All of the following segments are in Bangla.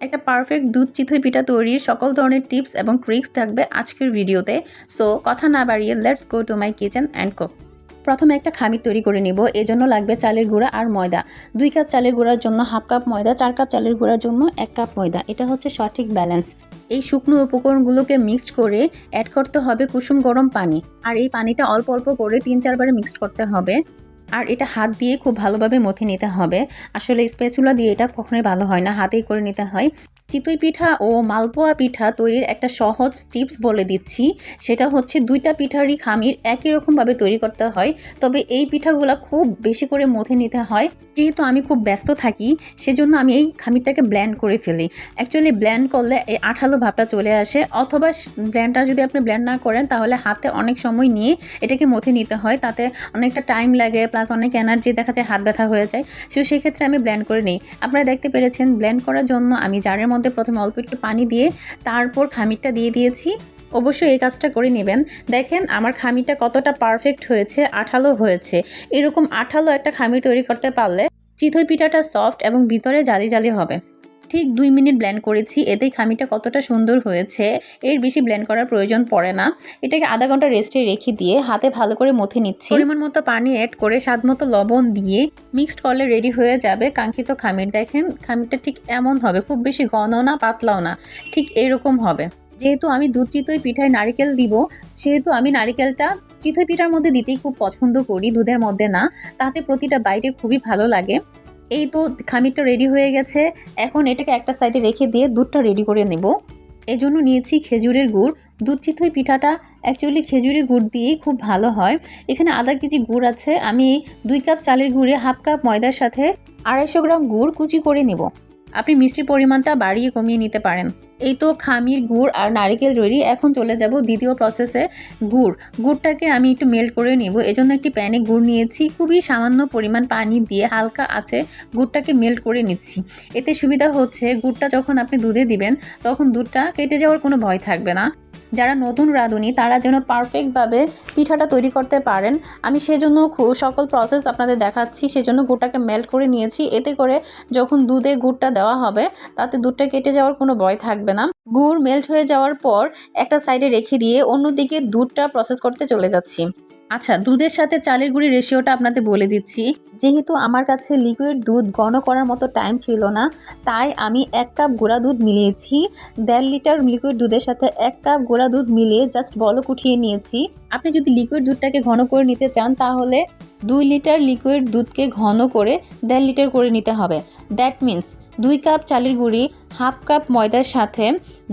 একটা পারফেক্ট দুধ চিতই পিঠা তৈরির সকল ধরনের টিপস এবং ট্রিক্স থাকবে আজকের ভিডিওতে সো কথা না বাড়িয়ে let's go to my kitchen and cook প্রথমে একটা খামির তৈরি করে নিব, এজন্য লাগবে চালের গুঁড়া আর ময়দা। দুই কাপ চালের গুঁড়ার জন্য হাফ কাপ ময়দা, চার কাপ চালের গুঁড়ার জন্য এক কাপ ময়দা। এটা হচ্ছে সঠিক ব্যালেন্স এই শুকনো উপকরণগুলোকে মিক্সড করে অ্যাড করতে হবে কুসুম গরম পানি। আর এই পানিটা অল্প অল্প করে তিন চারবারে মিক্সড করতে হবে। আর এটা হাত দিয়ে খুব ভালোভাবে মথে নিতে হবে। আসলে স্পেচুলা দিয়ে এটা কখনোই ভালো হয় না, হাতেই করে নিতে হয়। চিতই পিঠা ও মালপোয়া পিঠা তৈরির একটা সহজ টিপস বলে দিচ্ছি। সেটা হচ্ছে দুইটা পিঠারই খামির একই রকমভাবে তৈরি করতে হয়। তবে এই পিঠাগুলো খুব বেশি করে মথে নিতে হয়। যেহেতু আমি খুব ব্যস্ত থাকি, সেজন্য আমি এই খামিরটাকে ব্ল্যান্ড করে ফেলি। অ্যাকচুয়ালি ব্ল্যান্ড করলে এই আঠালো ভাবটা চলে আসে। অথবা ব্ল্যান্ডটা যদি আপনি ব্ল্যান্ড না করেন, তাহলে হাতে অনেক সময় নিয়ে এটাকে মথে নিতে হয়। তাতে অনেকটা টাইম লাগে প্লাস অনেক এনার্জি দেখা যায়, হাত ব্যথা হয়ে যায়। সো সেক্ষেত্রে আমি ব্ল্যান্ড করে নিই। আপনারা দেখতে পেরেছেন ব্ল্যান্ড করার জন্য আমি জারের মধ্যে প্রথমে অল্প একটু পানি দিয়ে তারপর খামিরটা দিয়ে দিয়েছি। অবশ্যই এই কাজটা করে নেবেন। দেখেন আমার খামিরটা কতটা পারফেক্ট হয়েছে, আঠালো হয়েছে। এরকম আঠালো একটা খামির তৈরি করতে পারলে চিথই পিঠাটা সফট এবং ভিতরে জালি জালি হবে। ঠিক দুই মিনিট ব্ল্যান্ড করেছি, এতেই খামিটা কতটা সুন্দর হয়েছে। এর বেশি ব্ল্যান্ড করার প্রয়োজন পড়ে না। এটাকে আধা ঘণ্টা রেস্টে রেখে দিয়ে হাতে ভালো করে মথে নিচ্ছি। পরিমাণ মতো পানি অ্যাড করে স্বাদ মতো লবণ দিয়ে মিক্সড করলে রেডি হয়ে যাবে কাঙ্ক্ষিত খামির। দেখেন, খামিরটা ঠিক এমন হবে, খুব বেশি ঘন না, পাতলাও না, ঠিক এরকম হবে। যেহেতু আমি দুধ চিতই পিঠায় নারিকেল দিব, সেহেতু আমি নারিকেলটা চিতই পিঠার মধ্যে দিতেই খুব পছন্দ করি, দুধের মধ্যে না, তাতে প্রতিটা বাইটে খুবই ভালো লাগে। এই তো খামিরটা রেডি হয়ে গেছে। এখন এটাকে একটা সাইডে রেখে দিয়ে দুধটা রেডি করে নেব। এই জন্য নিয়েছি খেজুরের গুড়। দুধ চিতই পিঠাটা অ্যাকচুয়ালি খেজুরের গুড় দিয়েই খুব ভালো হয়। এখানে আধা কেজি গুড় আছে। আমি দুই কাপ চালের গুড়ে হাফ কাপ ময়দার সাথে আড়াইশো গ্রাম গুড় কুচি করে নেব। আপনি মিষ্টির পরিমাণটা বাড়িয়ে কমিয়ে নিতে পারেন। এই তো খামির গুড় আর নারিকেল রেডি এখন চলে যাব দ্বিতীয় প্রসেসে গুড়। গুড়টাকে আমি একটু মেল্ট করে নেব। এজন্য একটি প্যানে গুড় নিয়েছি। খুবই সামান্য পরিমাণ পানি দিয়ে হালকা আছে গুড়টাকে মেল্ট করে নিচ্ছি। এতে সুবিধা হচ্ছে, গুড়টা যখন আপনি দুধে দিবেন, তখন দুধটা কেটে যাওয়ার কোনো ভয় থাকবে না। যারা নতুন রাঁধুনি, তারা যেন পারফেক্টভাবে পিঠাটা তৈরি করতে পারেন। আমি সেজন্য খুব, সকল প্রসেস আপনাদের দেখাচ্ছি, সেজন্য গুড়টাকে মেল্ট করে নিয়েছি। এতে করে যখন দুধে গুড়টা দেওয়া হবে, তাতে দুধটা কেটে যাওয়ার কোনো ভয় থাকবে না। গুড় মেল্ট হয়ে যাওয়ার পর একটা সাইডে রেখে দিয়ে অন্যদিকে দুধটা প্রসেস করতে চলে যাচ্ছি। আচ্ছা দুধের সাথে চালের গুঁড়ি রেশিওটা আপনাদের বলে দিচ্ছি। যেহেতু আমার কাছে লিকুইড দুধ ঘন করার মতো টাইম ছিল না, তাই আমি এক কাপ গুঁড়া দুধ মিলিয়েছি। দেড় লিটার লিকুইড দুধের সাথে এক কাপ গোড়া দুধ মিলিয়ে জাস্ট বলক উঠিয়ে নিয়েছি। আপনি যদি লিকুইড দুধটাকে ঘন করে নিতে চান, তাহলে দুই লিটার লিকুইড দুধকে ঘন করে দেড় লিটার করে নিতে হবে। দ্যাট মিন্স দুই কাপ চালের গুঁড়ি হাফ কাপ ময়দার সাথে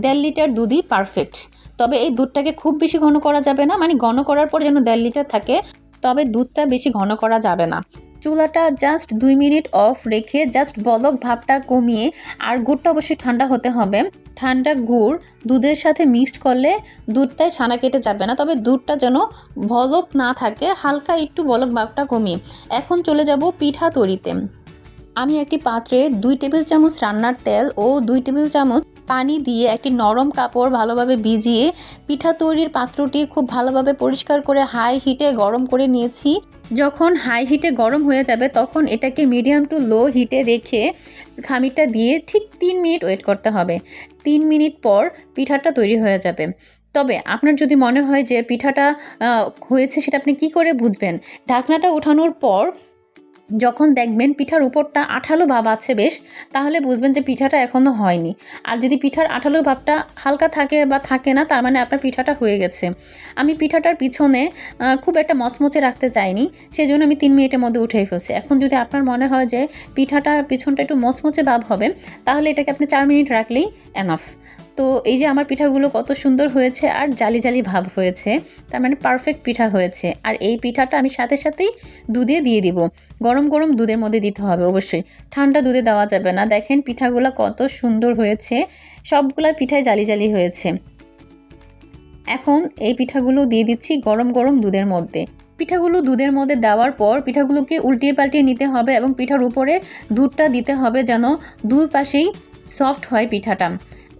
দেড় লিটার দুধই পারফেক্ট তবে এই দুধটাকে খুব বেশি ঘন করা যাবে না মানে ঘন করার পর যেন দেড় লিটার থাকে, তবে দুধটা বেশি ঘন করা যাবে না। চুলাটা জাস্ট দুই মিনিট অফ রেখে জাস্ট বলক ভাবটা কমিয়ে আর গুড়টা অবশ্যই ঠান্ডা হতে হবে। ঠান্ডা গুড় দুধের সাথে মিক্সড করলে দুধটায় ছানা কেটে যাবে না, তবে দুধটা যেন বলক না থাকে, হালকা একটু বলক ভাবটা কমিয়ে। এখন চলে যাব পিঠা তৈরিতে আমি একটি পাত্রে দুই টেবিল চামচ রান্নার তেল ও দুই টেবিল চামচ পানি দিয়ে একটি নরম কাপড় ভালোভাবে ভিজিয়ে পিঠা তৈরির পাত্রটি খুব ভালোভাবে পরিষ্কার করে হাই হিটে গরম করে নিয়েছি। যখন হাই হিটে গরম হয়ে যাবে, তখন এটাকে মিডিয়াম টু লো হিটে রেখে খামিরটা দিয়ে ঠিক তিন মিনিট ওয়েট করতে হবে। তিন মিনিট পর পিঠাটা তৈরি হয়ে যাবে। তবে আপনার যদি মনে হয় যে পিঠাটা হয়েছে সেটা আপনি কি করে বুঝবেন? ঢাকনাটা ওঠানোর পর যখন দেখবেন পিঠার উপরটা আঠালো ভাব আছে বেশ, তাহলে বুঝবেন যে পিঠাটা এখনও হয়নি। আর যদি পিঠার আঠালো ভাবটা হালকা থাকে বা থাকে না, তার মানে আপনার পিঠাটা হয়ে গেছে। আমি পিঠাটার পিছনে খুব একটা মচমচে রাখতে চাইনি সেই জন্য আমি তিন মিনিটের মধ্যে উঠেই ফেলছি। এখন যদি আপনার মনে হয় যে পিঠাটার পিছনটা একটু মচমচে ভাব হবে, তাহলে এটাকে আপনি চার মিনিট রাখলেই এনাফ তো এই যে আমার পিঠাগুলো কত সুন্দর হয়েছে আর জালি জালি ভাব হয়েছে, তার মানে পারফেক্ট পিঠা হয়েছে। আর এই পিঠাটা আমি সাথে সাথেই দুধে দিয়ে দিব। গরম গরম দুধের মধ্যে দিতে হবে অবশ্যই। ঠান্ডা দুধে দেওয়া যাবে না। দেখেন পিঠাগুলো কত সুন্দর হয়েছে। সবগুলা পিঠায় জালি জালি হয়েছে। এখন এই পিঠাগুলো দিয়ে দিচ্ছি গরম গরম দুধের মধ্যে। পিঠাগুলো দুধের মধ্যে দেওয়ার পর পিঠাগুলোকে উল্টিয়ে পাল্টিয়ে নিতে হবে এবং পিঠার উপরে দুধটা দিতে হবে যেন দুই পাশেই সফট হয় পিঠাটা।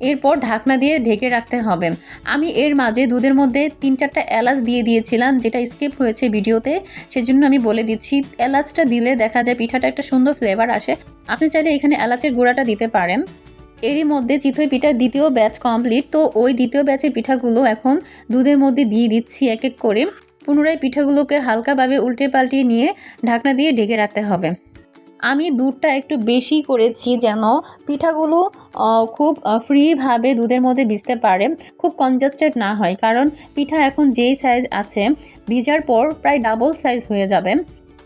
এরপর ঢাকনা দিয়ে ঢেকে রাখতে হবে। আমি এর মাঝে দুধের মধ্যে তিন চারটা এলাচ দিয়ে দিয়েছিলাম, যেটা স্কিপ হয়েছে ভিডিওতে। সেজন্য আমি বলে দিচ্ছি, এলাচটা দিলে দেখা যায় পিঠাটা একটা সুন্দর ফ্লেভার আসে। আপনি চাইলে এখানে এলাচের গুঁড়াটা দিতে পারেন। এরই মধ্যে চিতই পিঠার দ্বিতীয় ব্যাচ কমপ্লিট তো ওই দ্বিতীয় ব্যাচের পিঠাগুলো এখন দুধের মধ্যে দিয়ে দিচ্ছি এক এক করে। পুনরায় পিঠাগুলোকে হালকাভাবে উল্টে পাল্টিয়ে নিয়ে ঢাকনা দিয়ে ঢেকে রাখতে হবে। আমি দুধটা একটু বেশি করেছি যেন পিঠাগুলো খুব ফ্রিভাবে দুধের মধ্যে ভিজতে পারে। খুব কনজাস্টেড না হয়, কারণ পিঠা এখন যেই সাইজ আছে, ভিজার পর প্রায় ডাবল সাইজ হয়ে যাবে।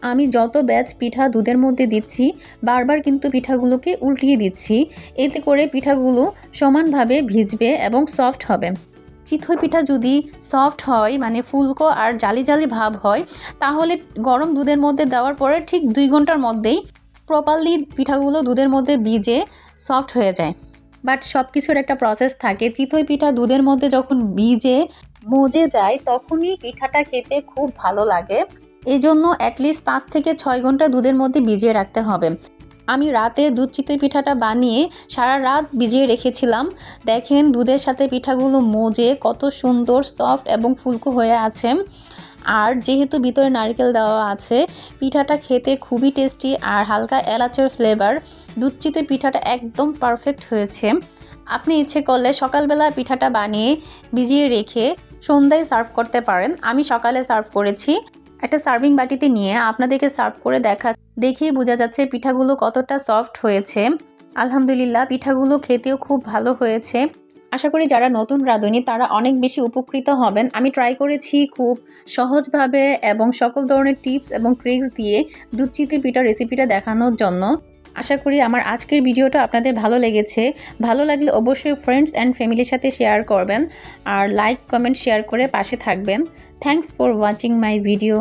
আমি যত ব্যাচ পিঠা দুধের মধ্যে দিচ্ছি, বারবার কিন্তু পিঠাগুলোকে উল্টিয়ে দিচ্ছি। এতে করে পিঠাগুলো সমানভাবে ভিজবে এবং সফট হবে। চিতই পিঠা যদি সফট হয় মানে ফুলকো আর জালি জালি ভাব হয়, তাহলে গরম দুধের মধ্যে দেওয়ার পরে ঠিক দুই ঘণ্টার মধ্যেই প্রপারলি পিঠাগুলো দুধের মধ্যে ভিজে সফট হয়ে যায়। বাট সব কিছুর একটা প্রসেস থাকে। চিতই পিঠা দুধের মধ্যে যখন ভিজে মজে যায়, তখনই পিঠাটা খেতে খুব ভালো লাগে। এই জন্য অ্যাটলিস্ট পাঁচ থেকে ছয় ঘণ্টা দুধের মধ্যে ভিজিয়ে রাখতে হবে। আমি রাতে দুধ চিতই পিঠাটা বানিয়ে সারা রাত ভিজিয়ে রেখেছিলাম। দেখেন দুধের সাথে পিঠাগুলো মজে কত সুন্দর সফট এবং ফুলকো হয়ে আছে। আর যেহেতু ভিতরে নারকেল দেওয়া আছে, পিঠাটা খেতে খুবই টেস্টি আর হালকা এলাচের ফ্লেভার দুধ চিতই পিঠাটা একদম পারফেক্ট হয়েছে। আপনি ইচ্ছে করলে সকালবেলা পিঠাটা বানিয়ে ভিজিয়ে রেখে সন্ধ্যায় সার্ভ করতে পারেন। আমি সকালে সার্ভ করেছি। একটা সার্ভিং বাটিতে নিয়ে আপনাদেরকে সার্ভ করে দেখা, দেখেই বোঝা যাচ্ছে পিঠাগুলো কতটা সফট হয়েছে। আলহামদুলিল্লাহ, পিঠাগুলো খেতেও খুব ভালো হয়েছে। আশা করি যারা নতুন রাঁধুনি, তারা অনেক বেশি উপকৃত হবেন। আমি ট্রাই করেছি খুব সহজভাবে এবং সকল ধরনের টিপস এবং ট্রিক্স দিয়ে দুধ চিতই পিঠা রেসিপিটা দেখানোর জন্য। আশা করি আমার আজকের ভিডিওটা আপনাদের ভালো লেগেছে। ভালো লাগলে অবশ্যই ফ্রেন্ডস অ্যান্ড ফ্যামিলির সাথে শেয়ার করবেন। আর লাইক কমেন্ট শেয়ার করে পাশে থাকবেন। Thanks for watching my video